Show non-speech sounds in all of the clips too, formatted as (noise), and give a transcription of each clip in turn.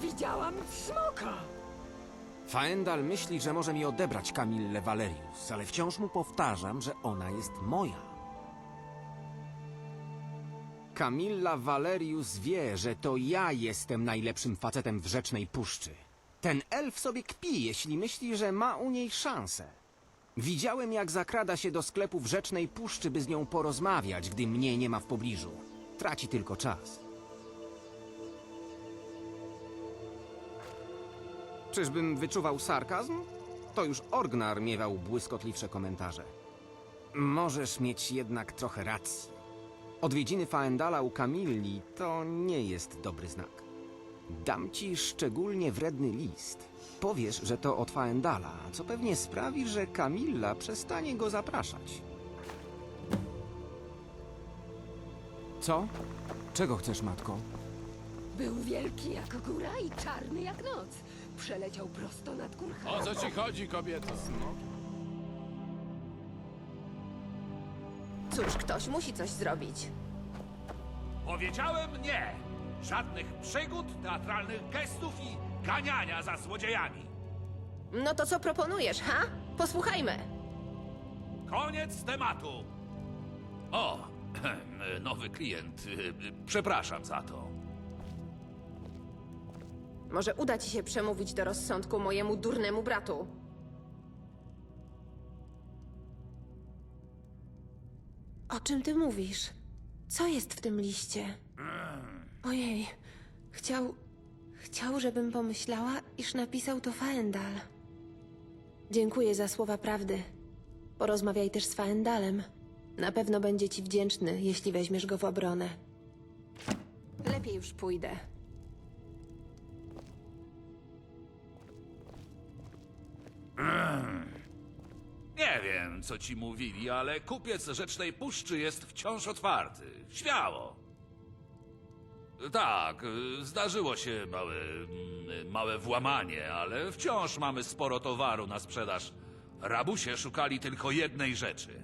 Widziałam smoka. Faendal myśli, że może mi odebrać Kamillę Valerius, ale wciąż mu powtarzam, że ona jest moja. Kamilla Valerius wie, że to ja jestem najlepszym facetem w Rzecznej Puszczy. Ten elf sobie kpi, jeśli myśli, że ma u niej szansę. Widziałem, jak zakrada się do sklepu w Rzecznej Puszczy, by z nią porozmawiać, gdy mnie nie ma w pobliżu. Traci tylko czas. Czyżbym wyczuwał sarkazm? To już Orgnar miewał błyskotliwsze komentarze. Możesz mieć jednak trochę racji. Odwiedziny Faendala u Kamilli to nie jest dobry znak. Dam ci szczególnie wredny list. Powiesz, że to od Faendala, co pewnie sprawi, że Kamilla przestanie go zapraszać. Co? Czego chcesz, matko? Był wielki jak góra i czarny jak noc. Przeleciał prosto nad kurhanem. O co ci chodzi, kobieto? Cóż, ktoś musi coś zrobić. Powiedziałem nie! Żadnych przygód, teatralnych gestów i ganiania za złodziejami! No to co proponujesz, ha? Posłuchajmy. Koniec tematu! O, (clears throat) nowy klient. (clears throat) Przepraszam za to. Może uda ci się przemówić do rozsądku mojemu durnemu bratu. O czym ty mówisz? Co jest w tym liście? Ojej, chciał. Chciał, żebym pomyślała, iż napisał to Faendal. Dziękuję za słowa prawdy. Porozmawiaj też z Faendalem. Na pewno będzie ci wdzięczny, jeśli weźmiesz go w obronę. Lepiej już pójdę. Nie wiem, co ci mówili, ale kupiec Rzecznej Puszczy jest wciąż otwarty. Śmiało. Tak, zdarzyło się małe, małe włamanie, ale wciąż mamy sporo towaru na sprzedaż. Rabusie szukali tylko jednej rzeczy.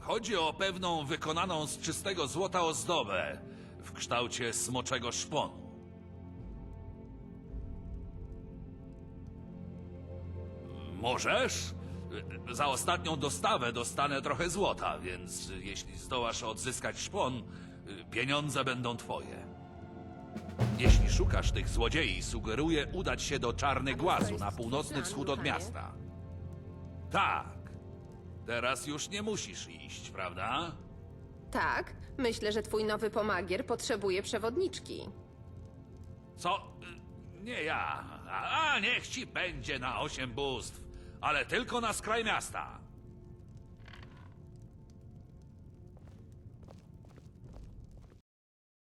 Chodzi o pewną wykonaną z czystego złota ozdobę w kształcie smoczego szponu. Możesz? Za ostatnią dostawę dostanę trochę złota, więc jeśli zdołasz odzyskać szpon, pieniądze będą twoje. Jeśli szukasz tych złodziei, sugeruję udać się do Czarny Głazu na północny wschód od miasta. Tak. Teraz już nie musisz iść, prawda? Tak, myślę, że twój nowy pomagier potrzebuje przewodniczki. Co? Nie ja. A, a niech ci będzie na osiem bóstw, ale tylko na skraj miasta.